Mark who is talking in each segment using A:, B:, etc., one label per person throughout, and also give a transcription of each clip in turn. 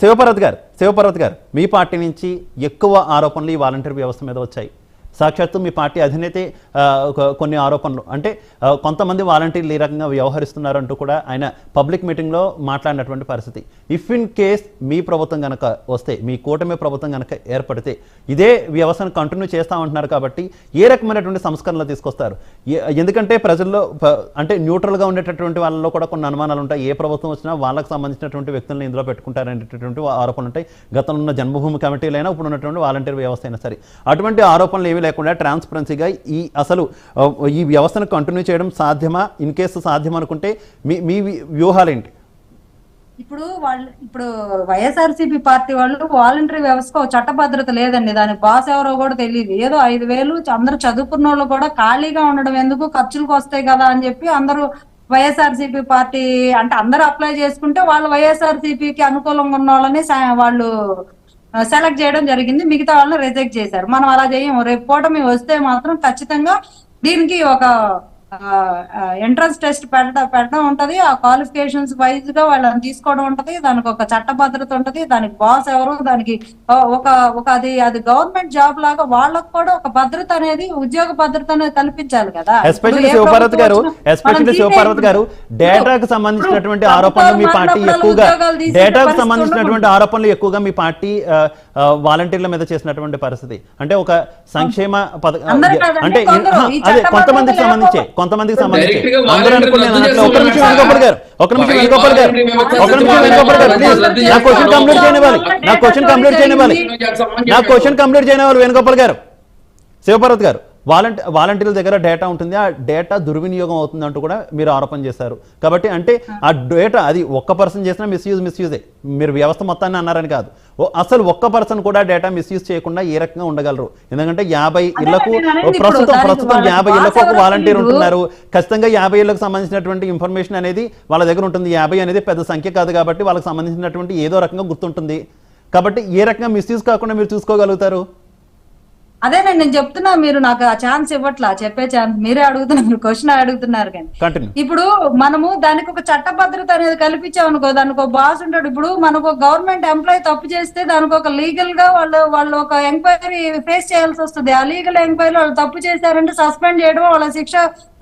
A: శివపర్వత్ గారు శివపర్వత్ గారు మీ పార్టీ నుంచి ఎక్కువ ఆరోపణలు ఈ వాలంటీర్ వ్యవస్థ మీద వచ్చాయి. సాక్షాత్తు మీ పార్టీ అధినేతే కొన్ని ఆరోపణలు. అంటే కొంతమంది వాలంటీర్లు ఈ రకంగా వ్యవహరిస్తున్నారంటూ కూడా ఆయన పబ్లిక్ మీటింగ్లో మాట్లాడినటువంటి పరిస్థితి. ఇఫ్ ఇన్ కేస్ మీ ప్రభుత్వం కనుక వస్తే మీ కూటమి ప్రభుత్వం కనుక ఏర్పడితే ఇదే వ్యవస్థను కంటిన్యూ చేస్తామంటున్నారు కాబట్టి ఏ రకమైనటువంటి సంస్కరణలు తీసుకొస్తారు? ఎందుకంటే ప్రజల్లో అంటే న్యూట్రల్గా ఉండేటటువంటి వాళ్ళలో కూడా కొన్ని అనుమానాలు ఉంటాయి. ఏ ప్రభుత్వం వచ్చినా వాళ్ళకి సంబంధించినటువంటి వ్యక్తులను ఇందులో పెట్టుకుంటారనేటటువంటి ఆరోపణలు ఉంటాయి. గతంలో ఉన్న జన్మభూమి కమిటీలైనా ఇప్పుడు ఉన్నటువంటి వాలంటీర్ వ్యవస్థ అయినా సరే. అటువంటి ఆరోపణలు ఏమీ లేకుండా ట్రాన్స్పరెన్సీగా ఈ అసలు ఈ వ్యవస్థను కంటిన్యూ చేయడం సాధ్యమా? ఇన్ కేసు సాధ్యం అనుకుంటే మీ మీ వ్యూహాలేంటి?
B: ఇప్పుడు వాళ్ళు ఇప్పుడు వైఎస్ఆర్సీపీ పార్టీ వాళ్ళు వాలంటరీ వ్యవస్థకు చట్ట భద్రత లేదండి. దాని బాస్ ఎవరో కూడా తెలియదు ఏదో ఐదు వేలు అందరూ చదువుకున్న వాళ్ళు కూడా ఖాళీగా ఉండడం ఎందుకు? ఖర్చులకు వస్తాయి కదా అని చెప్పి అందరూ వైఎస్ఆర్సీపీ పార్టీ అంటే అందరూ అప్లై చేసుకుంటే వాళ్ళు వైఎస్ఆర్సీపీకి అనుకూలంగా ఉన్న వాళ్ళని వాళ్ళు సెలెక్ట్ చేయడం జరిగింది. మిగతా వాళ్ళని రిజెక్ట్ చేశారు. మనం అలా చేయము రేపు కూటమి వస్తే మాత్రం ఖచ్చితంగా దీనికి ఒక ఎంట్రన్స్ టెస్ట్ పెట్టడం పెట్టడం ఉంటది. ఆ క్వాలిఫికేషన్స్ వైజ్గా వాళ్ళని తీసుకోవడం ఉంటది. దానికి ఒక చట్ట భద్రత ఉంటది. దానికి బాస్ ఎవరు? దానికి ఒక ఒక అది అది గవర్నమెంట్ జాబ్ లాగా వాళ్ళకు కూడా ఒక భద్రత అనేది ఉద్యోగ భద్రత అనేది కల్పించాలి కదా.
A: ఎస్పెషల్లీ శివపార్వతి గారు ఎస్పెషల్లీ శివపార్వతి గారు. డేటాకు సంబంధించినటువంటి ఆరోపణలు మీ పార్టీ ఎక్కువగా డేటాకు సంబంధించినటువంటి ఆరోపణలు ఎక్కువగా మీ పార్టీ వాలంటీర్ల మీద చేసినటువంటి పరిస్థితి. అంటే ఒక సంక్షేమ పథకం అంటే అదే కొంతమందికి సంబంధించి కొంతమందికి సంబంధించి. అందరూ నిమిషం గారు నిమిషం గారు నిమిషం వేణుగోపాల్ గారు ప్లీజ్ నా క్వశ్చన్ కంప్లీట్ చేయనివ్వాలి. నా క్వశ్చన్ కంప్లీట్ చేయనివ్వాలి. నా క్వశ్చన్ కంప్లీట్ చేయనివ్వాలి వేణుగోపాల్ గారు. శివపార్వతి గారు వాలంటీ వాలంటీర్ల దగ్గర డేటా ఉంటుంది. ఆ డేటా దుర్వినియోగం అవుతుంది అంటూ కూడా మీరు ఆరోపణ చేశారు. కాబట్టి అంటే ఆ. డేటా అది ఒక్క పర్సన్ చేసినా మిస్యూజ్ మిస్యూజే. మీరు వ్యవస్థ మొత్తాన్ని అన్నారని కాదు. అసలు ఒక్క పర్సన్ కూడా డేటా మిస్యూజ్ చేయకుండా ఏ రకంగా ఉండగలరు? ఎందుకంటే యాభై
B: ఇళ్ళకు
A: ప్రస్తుతం ప్రస్తుతం యాభై ఇళ్ళకు ఒక వాలంటీర్. ఉంటున్నారు. ఖచ్చితంగా యాభై ఇళ్ళకు సంబంధించినటువంటి ఇన్ఫర్మేషన్ అనేది వాళ్ళ దగ్గర ఉంటుంది. యాభై అనేది పెద్ద సంఖ్య కాదు కాబట్టి వాళ్ళకి సంబంధించినటువంటి ఏదో రకంగా గుర్తుంటుంది. కాబట్టి ఏ రకంగా మిస్యూజ్ కాకుండా మీరు చూసుకోగలుగుతారు?
B: అదేనండి నేను చెప్తున్నా మీరు నాకు ఆ ఛాన్స్ ఇవ్వట్లా చెప్పే ఛాన్స్ మీరే అడుగుతున్నారు క్వశ్చన్ అడుగుతున్నారు కానీ. ఇప్పుడు మనము దానికి ఒక చట్ట భద్రత అనేది కల్పించామనుకో దానికి ఒక బాస్ ఉంటాడు. ఇప్పుడు మనకు గవర్నమెంట్ ఎంప్లాయీ తప్పు చేస్తే దానికి ఒక లీగల్గా వాళ్ళు వాళ్ళు ఒక ఎంక్వైరీ ఫేస్ చేయాల్సి వస్తుంది. ఆ లీగల్ ఎంక్వైరీ వాళ్ళు తప్పు చేశారంటే సస్పెండ్ చేయడం వాళ్ళ శిక్ష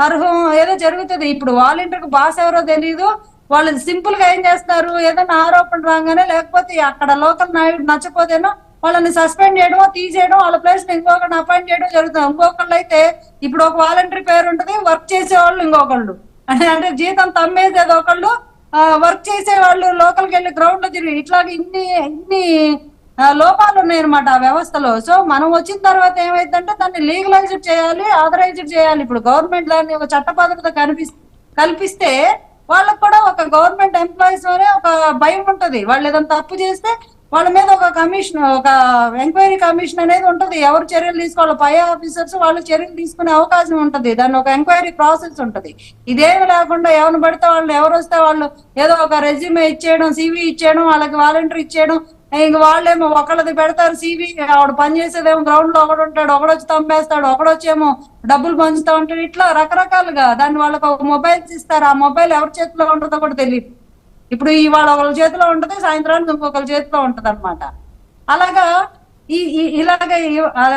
B: అర్హం ఏదో జరుగుతుంది. ఇప్పుడు వాలంటీర్ బాస్ ఎవరో తెలియదు వాళ్ళు సింపుల్గా ఏం చేస్తారు? ఏదైనా ఆరోపణ రాగానే లేకపోతే అక్కడ లోకల్ నాయుడు నచ్చపోతేనో వాళ్ళని సస్పెండ్ చేయడం తీసేయడం వాళ్ళ ప్లేస్ ఇంకొకరిని అపాయింట్ చేయడం జరుగుతుంది. ఇంకొకళ్ళు అయితే ఇప్పుడు ఒక వాలంటరీ పేరు ఉంటుంది వర్క్ చేసే వాళ్ళు ఇంకొకళ్ళు. అంటే అంటే జీతం తమ్మేసేది ఒకళ్ళు వర్క్ చేసే వాళ్ళు లోకల్కి వెళ్ళి గ్రౌండ్లో తిరిగి ఇట్లా ఇన్ని ఇన్ని లోపాలు ఉన్నాయన్నమాట ఆ వ్యవస్థలో. సో మనం వచ్చిన తర్వాత ఏమైందంటే దాన్ని లీగలైజ్డ్ చేయాలి ఆథరైజ్డ్ చేయాలి. ఇప్పుడు గవర్నమెంట్ దాన్ని ఒక చట్టభద్రత కనిపి కల్పిస్తే వాళ్ళకు కూడా ఒక గవర్నమెంట్ ఎంప్లాయీస్ అనే ఒక భయం ఉంటది. వాళ్ళు ఏదైనా తప్పు చేస్తే వాళ్ళ మీద ఒక కమిషన్ ఒక ఎంక్వైరీ కమిషన్ అనేది ఉంటుంది. ఎవరు చర్యలు తీసుకోవాలి పై ఆఫీసర్స్ వాళ్ళు చర్యలు తీసుకునే అవకాశం ఉంటది. దాని ఒక ఎంక్వైరీ ప్రాసెస్ ఉంటది. ఇదేమి లేకుండా ఎవరిని పడితే వాళ్ళు ఎవరు వస్తే వాళ్ళు ఏదో ఒక రెజ్యూమే ఇచ్చేయడం సివి ఇచ్చేయడం వాళ్ళకి వాలంటీర్ ఇచ్చేయడం ఇంక వాళ్ళేమో ఒకళ్ళది పెడతారు సివి ఆవిడ పని చేసేదేమో గ్రౌండ్లో ఒకడు ఉంటాడు ఒకడొచ్చి తమ్మేస్తాడు ఒకడొచ్చేమో డబ్బులు పంచుతా ఉంటాడు. ఇట్లా రకరకాలుగా దాన్ని వాళ్ళకి ఒక మొబైల్స్ ఇస్తారు. ఆ మొబైల్ ఎవరి చేతిలో ఉంటుందో కూడా తెలియదు. ఇప్పుడు ఇవాళ ఒకళ్ళ చేతిలో ఉంటది సాయంత్రానికి ఇంకొకరి చేతిలో ఉంటది అనమాట అలాగా ఈ ఇలాగ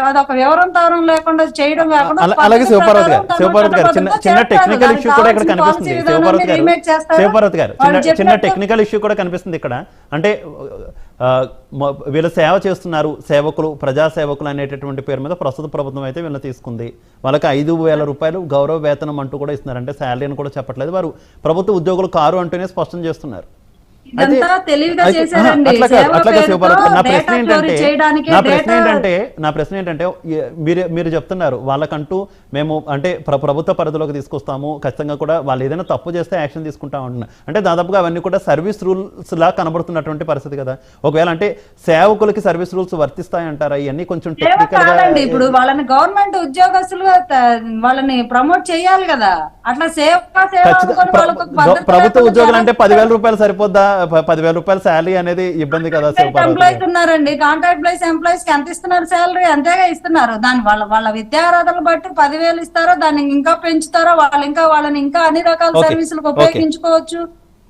B: అదొక వివరం తవరం లేకుండా చేయడం కాకుండా
A: అలా- అలాగే శివపార్వతి గారు
B: ప్రకారం
A: శివపార్వతి గారు చిన్న చిన్న. టెక్నికల్ ఇష్యూ కూడా ఇక్కడ కనిపిస్తుంది శివపార్వతి గారు. శివపార్వతి గారు చిన్న టెక్నికల్ ఇష్యూ కూడా కనిపిస్తుంది ఇక్కడ అంటే వీళ్ళు సేవ చేస్తున్నారు సేవకులు ప్రజాసేవకులు అనేటటువంటి పేరు మీద ప్రస్తుత ప్రభుత్వం అయితే వీళ్ళని తీసుకుంది. వాళ్ళకి ఐదు వేల రూపాయలు గౌరవ వేతనం అంటూ కూడా ఇస్తున్నారు అంటే శాలరీ అని కూడా చెప్పట్లేదు. వారు ప్రభుత్వ ఉద్యోగులు కారు అంటూనే స్పష్టం చేస్తున్నారు. నా ప్రశ్న ఏంటంటే నా ప్రశ్న మీరు మీరు చెప్తున్నారు వాళ్ళకంటూ మేము అంటే ప్ర- ప్రభుత్వ పరిధిలోకి తీసుకొస్తాము ఖచ్చితంగా కూడా వాళ్ళు ఏదైనా తప్పు చేస్తే యాక్షన్ తీసుకుంటాం అంటున్నారు అంటే దాదాపుగా అవన్నీ కూడా సర్వీస్ రూల్స్ లా కనబడుతున్నటువంటి పరిస్థితి కదా. ఒకవేళ అంటే సేవకులకి సర్వీస్ రూల్స్ వర్తిస్తాయి అంటారా ఇవన్నీ కొంచెం
B: టెక్నికల్గా ఇప్పుడు వాళ్ళని గవర్నమెంట్ ఉద్యోగస్తులుగా వాళ్ళని ప్రమోట్ చేయాలి కదా. అట్లా సేవ
A: ప్రభుత్వ ఉద్యోగులు అంటే. పదివేల రూపాయలు సరిపోద్దా? పదివేల రూపాయల శాలరీ అనేది ఇబ్బంది కదా
B: ఎంప్లాయీస్. ఉన్నారండి. కాంట్రాక్ట్ ప్లేస్ ఎంప్లాయీస్కి ఎంత ఇస్తున్నారు శాలరీ? అంతేగా ఇస్తున్నారు. దాని వాళ్ళ వాళ్ళ విద్యార్హతలు బట్టి పదివేలు ఇస్తారో దాన్ని ఇంకా పెంచుతారో వాళ్ళు ఇంకా వాళ్ళని ఇంకా అన్ని రకాల. సర్వీసులకు
A: Okay.
B: ఉపయోగించుకోవచ్చు.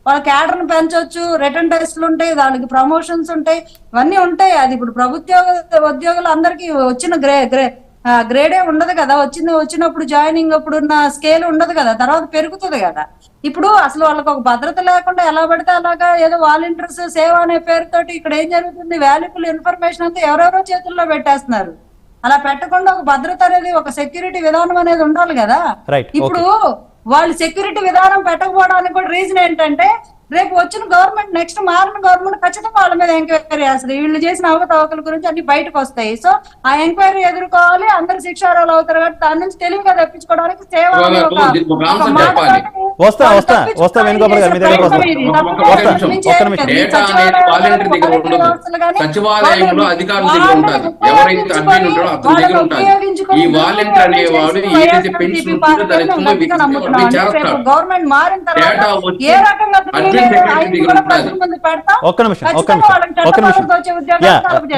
B: వాళ్ళ క్యాడర్ పెంచొచ్చు. రిటర్న్ టెస్ట్లు ఉంటాయి. దానికి ప్రమోషన్స్ ఉంటాయి. ఇవన్నీ ఉంటాయి. అది ఇప్పుడు ప్రభుత్వ ఉద్యోగులు అందరికీ వచ్చిన గ్రే గ్రే గ్రేడే ఉండదు కదా. వచ్చింది వచ్చినప్పుడు జాయినింగ్ అప్పుడు ఉన్న స్కేల్ ఉండదు కదా. తర్వాత పెరుగుతుంది కదా. ఇప్పుడు అసలు వాళ్ళకి ఒక భద్రత లేకుండా ఎలా పడితే అలాగా ఏదో వాలంటీర్స్ సేవ అనే పేరుతోటి ఇక్కడ ఏం జరుగుతుంది? వాల్యుబుల్ ఇన్ఫర్మేషన్ అంతా ఎవరెవరో చేతుల్లో పెట్టేస్తున్నారు. అలా పెట్టకుండా ఒక భద్రత అనేది ఒక సెక్యూరిటీ విధానం అనేది ఉండాలి కదా. ఇప్పుడు వాళ్ళు సెక్యూరిటీ విధానం పెట్టకపోవడానికి కూడా రీజన్ ఏంటంటే రేపు వచ్చిన గవర్నమెంట్ నెక్స్ట్ మారిన గవర్నమెంట్ ఖచ్చితంగా వాళ్ళ మీద ఎంక్వైరీ చేస్తుంది. వీళ్ళు చేసిన అవకతవకల గురించి అన్ని బయటకు వస్తాయి. సో ఆ ఎంక్వైరీ ఎదుర్కోవాలి. అందరు శిక్షారాలు అవుతారు కాబట్టి దాని నుంచి తెలివిగా తప్పించుకోవడానికి సేవ
A: వస్తా, వస్తా, వస్తా వేణుగోపాల్ గారు, మీ దగ్గరకు
B: చేసే
A: వస్తా.
C: ఒక్క- నిమిషం,
B: సచివాలయాలు
C: దగ్గర అధికారుల దగ్గర ఉంటుంది. ఎవరైతే అడ్మిన్ ఉంటారో అతని దగ్గర ఉంటుంది.
B: ఉపయోగించుకొని
C: ఈ వాలంటీర్ అనేవాడు ఏదైతే పెన్షన్ ఉంటుందో దాని
B: మారిన తర్వాత
C: డేటా వచ్చి
B: ఏ రకంగా
C: అడ్మిన్ సెక్రటరీ దగ్గర ఉంటుంది.
A: ఒక్క నిమిషం ఒక్క నిమిషం ఒక్క నిమిషం.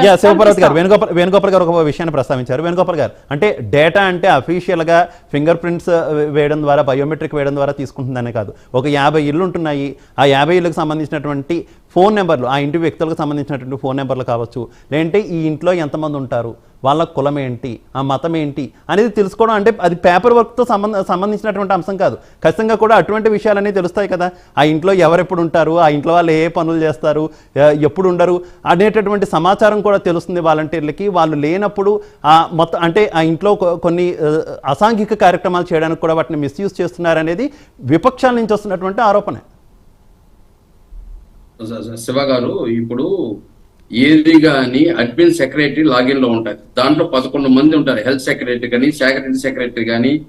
A: యా. శివపార్వతి గారు. వేణుగోపాల్ వేణుగోపాల్ గారు ఒక విషయాన్ని ప్రస్తావించారు. వేణుగోపాల్ గారు అంటే డేటా అంటే అఫీషియల్గా ఫింగర్ ప్రింట్స్ వేయడం ద్వారా బయోమెట్రిక్ వేయడం ద్వారా తీసుకుంటుందనే కాదు. ఒక యాభై ఇల్లు ఉంటున్నాయి ఆ యాభై ఇళ్ళకు సంబంధించినటువంటి ఫోన్ నెంబర్లు ఆ ఇంటి వ్యక్తులకు సంబంధించినటువంటి ఫోన్ నెంబర్లు కావచ్చు లేదంటే ఈ ఇంట్లో ఎంతమంది ఉంటారు వాళ్ళ కులం ఏంటి ఆ మతం ఏంటి అనేది తెలుసుకోవడం అంటే అది పేపర్ వర్క్తో సంబంధ సంబంధించినటువంటి అంశం కాదు. ఖచ్చితంగా కూడా అటువంటి విషయాలన్నీ తెలుస్తాయి కదా. ఆ ఇంట్లో ఎవరెప్పుడు ఉంటారు ఆ ఇంట్లో వాళ్ళు ఏ పనులు చేస్తారు ఎప్పుడు ఉండరు అనేటటువంటి సమాచారం కూడా తెలుస్తుంది వాలంటీర్లకి. వాళ్ళు లేనప్పుడు ఆ మొత్తం అంటే ఆ ఇంట్లో కొన్ని అసాంఘిక కార్యక్రమాలు చేయడానికి కూడా వాటిని మిస్యూజ్ చేస్తున్నారనేది విపక్షాల నుంచి వస్తున్నటువంటి ఆరోపణ.
C: శివ గారు ఇప్పుడు ఏది కానీ అడ్మిన్ సెక్రటరీ లాగిన్లో ఉంటుంది. దాంట్లో పదకొండు మంది ఉంటారు. హెల్త్ సెక్రటరీ కానీ సెక్రటరీ సెక్రటరీ కానీ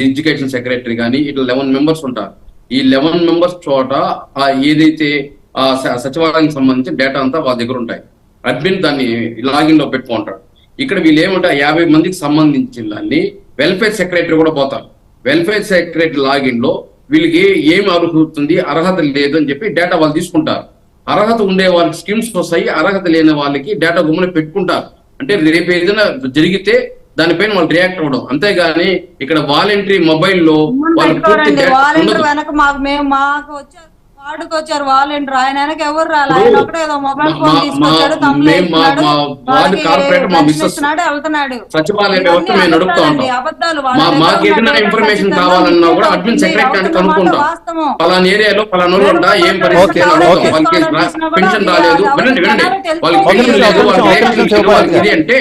C: ఎడ్యుకేషన్ సెక్రటరీ కానీ ఇట్లా లెవెన్ మెంబర్స్ ఉంటారు. ఈ లెవెన్ మెంబర్స్ చోట ఆ ఏదైతే ఆ స- సచివాలయానికి సంబంధించిన డేటా అంతా వాళ్ళ దగ్గర ఉంటాయి. అడ్మిన్ దాన్ని లాగిన్లో పెట్టుకుంటారు ఇక్కడ వీళ్ళు ఏమంటారు యాభై మందికి సంబంధించిన దాన్ని వెల్ఫేర్ సెక్రటరీ కూడా పోతారు. వెల్ఫేర్ సెక్రటరీ లాగిన్లో వీళ్ళకి ఏం అర్హత అర్హత లేదు అని చెప్పి డేటా వాళ్ళు తీసుకుంటారు. అర్హత ఉండే వాళ్ళకి స్కీమ్స్ వస్తాయి. అర్హత లేని వాళ్ళకి డేటా గుమ్మని పెట్టుకుంటారు. అంటే రేపు ఏదైనా జరిగితే దానిపైన వాళ్ళు రియాక్ట్ అవ్వడం. అంతేగాని ఇక్కడ వాలంటరీ మొబైల్లో వాళ్ళు పూర్తి
B: వాలంటీర్ ఆయన వెనక ఎవరు రాలి? ఒకటే ఏదో మొబైల్ ఫోన్ తీసుకొచ్చాడు తమ్ముడు వెళ్తున్నాడు. అబద్ధాలు.
C: మాకు ఏదైనా ఇన్ఫర్మేషన్ కావాలన్నా కూడా. అడ్మిన్ సెక్రటరీ అంటే
B: అవతల మాట
C: కనుక్కుంటాం
B: వాస్తవం.
C: పలానా ఏరియాలో పలానా వాళ్ళు ఉంటా ఏం. వాళ్ళకి పెన్షన్ రాలేదు. వినండి వినండి. వాళ్ళకి పెన్షన్ లేదు. వాళ్ళకి ఇది అంటే.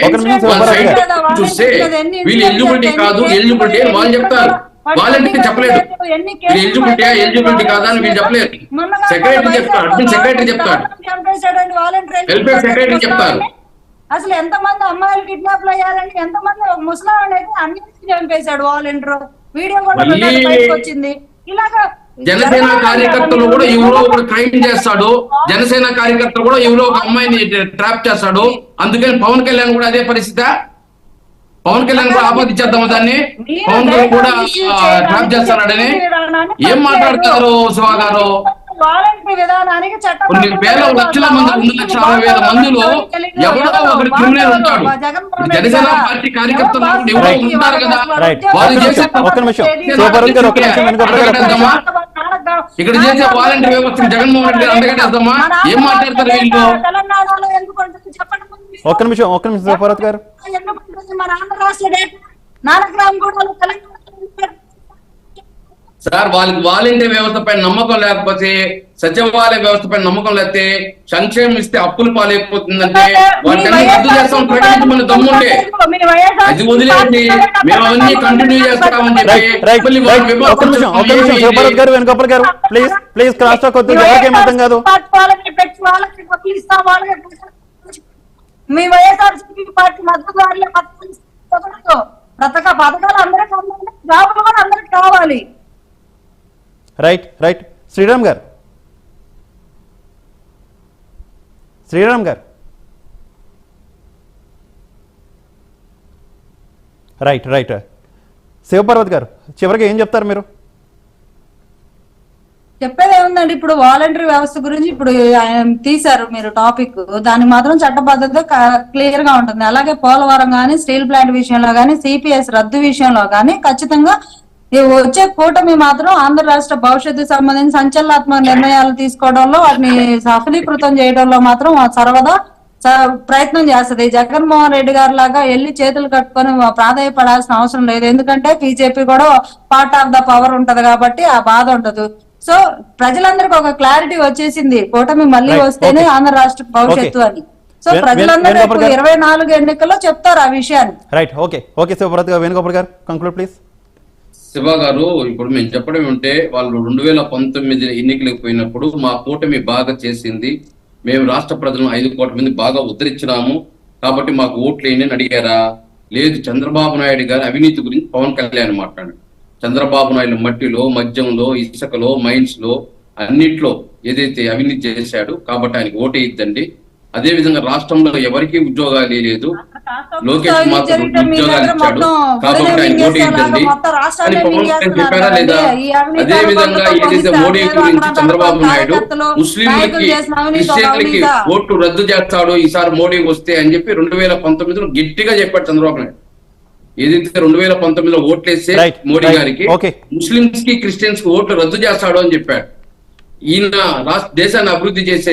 C: చూస్తే వీళ్ళు ఎలిజిబిలిటీ కాదు ఎలిజిబిలిటీ అని వాళ్ళు చెప్తారు. వాళ్ళంటే చెప్పలేదు. ఎలిజిబిలిటీ ఎలిజిబిలిటీ కాదా అని వీళ్ళు చెప్పలేదు. సెక్రటరీ చెప్తాడు. అడ్మిన్ సెక్రటరీ చెప్తాడు. వెల్ఫేర్ సెక్రటరీ చెప్తారు.
B: అసలు ఎంత మంది అమ్మాయిలు కిడ్నాప్లు అయ్యారండి ఎంత మంది ఒక ముసలాం అయితే అన్ని చంపేశాడు వాలంటీర్ వీడియో కూడా వచ్చింది. ఇలాగా
C: జనసేన కార్యకర్తలు కూడా ఎవరో ఒక క్రైమ్ చేస్తాడు. జనసేన కార్యకర్తలు కూడా ఎవరో ఒక అమ్మాయిని ట్రాప్ చేస్తాడు. అందుకని పవన్ కళ్యాణ్ కూడా అదే పరిస్థితి. పవన్ కళ్యాణ్ కూడా ఆపాదించేద్దామా దాన్ని? పవన్ కళ్యాణ్ కూడా ట్రాప్ చేస్తాడని ఏం మాట్లాడతారు శివ గారు
B: వాలంటరీ విధానానికి చట్టం
C: కొన్ని వేల లక్షల మంది రెండు లక్షల అరవై వేల మందిలో ఎవరో ఒకరు క్రిమినల్ ఉంటాడు. జనసేన పార్టీ కార్యకర్తలు ఎవరో ఉంటారు కదా?
A: రైట్
C: వాళ్ళు
A: ఒక్క
C: చేసే. ఇక్కడ చేసే వాలంటీర్ వ్యవస్థ జగన్మోహన్ రెడ్డి అంతగట్టేద్దామా ఏం మాట్లాడతారు వీళ్ళు.
A: ఒక్క నిమిషం ఒక్క నిమిషం గారు.
B: ఎందుకు ఉంటుంది మన ఆంధ్ర రాష్ట్ర డేటా నానక్రామ్ కూడా తెలంగాణ
C: సార్ వాళ్ళకి వాలంటీర్ వ్యవస్థ పైన నమ్మకం లేకపోతే సచివాలయ వ్యవస్థ పైన నమ్మకం లేకపోతే సంక్షేమం ఇస్తే అప్పులు పాలైపోతుందంటే వాటిని రద్దు చేస్తాం ప్రకటించమని దమ్ముంటే అది మేము అవన్నీ కంటిన్యూ చేస్తామని చెప్పి
A: గారు వెనుకప్పటి గారు ప్లీజ్ ప్లీజ్ క్రాస్ టాక్ వద్దు ఎవరికేం అర్థం కాదు
B: వాళ్ళకి పెట్టి వాళ్ళకి డబ్బులు ఇస్తాం వాళ్ళకి మీ వైఎస్ఆర్ పార్టీ మద్దతు వాళ్ళే మద్దతు ఇస్తాం. ప్రతక పథకాలు అందరికి అందాలి జాబులు కూడా అందరికి కావాలి.
A: రైట్ రైట్ శ్రీరామ్ గారు. శ్రీరామ్ గారు. రైట్ రైట్ శివపార్వతి గారు చివరికి ఏం చెప్తారు మీరు?
B: చెప్పేది ఏముందండి ఇప్పుడు వాలంటరీ వ్యవస్థ గురించి ఇప్పుడు ఆయన తీశారు మీరు టాపిక్. దాన్ని మాత్రం చట్టబద్ధత క్లియర్గా ఉంటుంది. అలాగే పోలవరం గానీ స్టీల్ ప్లాంట్ విషయంలో గానీ సిపిఎస్ రద్దు విషయంలో గానీ ఖచ్చితంగా వచ్చే కూటమి మాత్రం ఆంధ్ర రాష్ట్ర భవిష్యత్తు సంబంధించి సంచలనాత్మక నిర్ణయాలు తీసుకోవడంలో వాటిని సఫలీకృతం చేయడంలో మాత్రం సర్వదా ప్రయత్నం చేస్తుంది. జగన్మోహన్ రెడ్డి గారు లాగా వెళ్ళి చేతులు కట్టుకొని ప్రాధాయపడాల్సిన అవసరం లేదు. ఎందుకంటే బీజేపీ కూడా పార్ట్ ఆఫ్ ద పవర్ ఉంటది కాబట్టి ఆ బాధ ఉండదు సో ప్రజలందరికీ ఒక క్లారిటీ వచ్చేసింది. కూటమి మళ్ళీ. వస్తేనే. ఆంధ్ర రాష్ట్ర భవిష్యత్తు. అని. సో ప్రజలందరూ. ఇరవై నాలుగు ఎన్నికల్లో చెప్తారు ఆ విషయాన్ని.
A: రైట్ ఓకే ఓకే శివభరత్ గారు వేణుగోపాల్ గారు కంక్లూడ్ ప్లీజ్
C: శివ గారు ఇప్పుడు మేము చెప్పడం ఉంటే వాళ్ళు రెండు వేల పంతొమ్మిది ఎన్నికలకు పోయినప్పుడు మా కూటమి బాగా చేసింది. మేము రాష్ట్ర ప్రజలను ఐదు కోట్ల మంది బాగా ఉద్ధరించినాము. కాబట్టి మాకు ఓట్లు వేయండి అని అడిగారా? లేదు చంద్రబాబు నాయుడు గారి అవినీతి గురించి పవన్ కళ్యాణ్ మాట్లాడాడు. చంద్రబాబు నాయుడు మట్టిలో మద్యంలో ఇసుకలో మైన్స్లో అన్నిట్లో ఏదైతే అవినీతి చేశాడు కాబట్టి ఆయనకి ఓటేయిద్దండి. అదే విధంగా రాష్ట్రంలో ఎవరికీ ఉద్యోగాలు లేదు. లోకేష్ మాత్రం ఉద్యోగాలు ఇచ్చాడు. కాబట్టి ఆయన ఓటేయిద్దండి. అని పవన్ కళ్యాణ్ చెప్పారా లేదా? అదే విధంగా ఏదైతే మోడీ గురించి చంద్రబాబు నాయుడు ముస్లింలకి క్రిస్టియన్లకి? ఓట్లు రద్దు చేస్తాడు. ఈసారి మోడీ వస్తే అని చెప్పి రెండు వేల పంతొమ్మిదిలో గట్టిగా చెప్పాడు చంద్రబాబు నాయుడు. ఏదైతే రెండు వేల పంతొమ్మిదిలో ఓట్లేస్తే మోడీ గారికి. ముస్లింస్కి క్రిస్టియన్స్కి ఓట్లు రద్దు చేస్తాడు అని చెప్పాడు ఈయన రాష్ట్ర దేశాన్ని అభివృద్ధి చేసే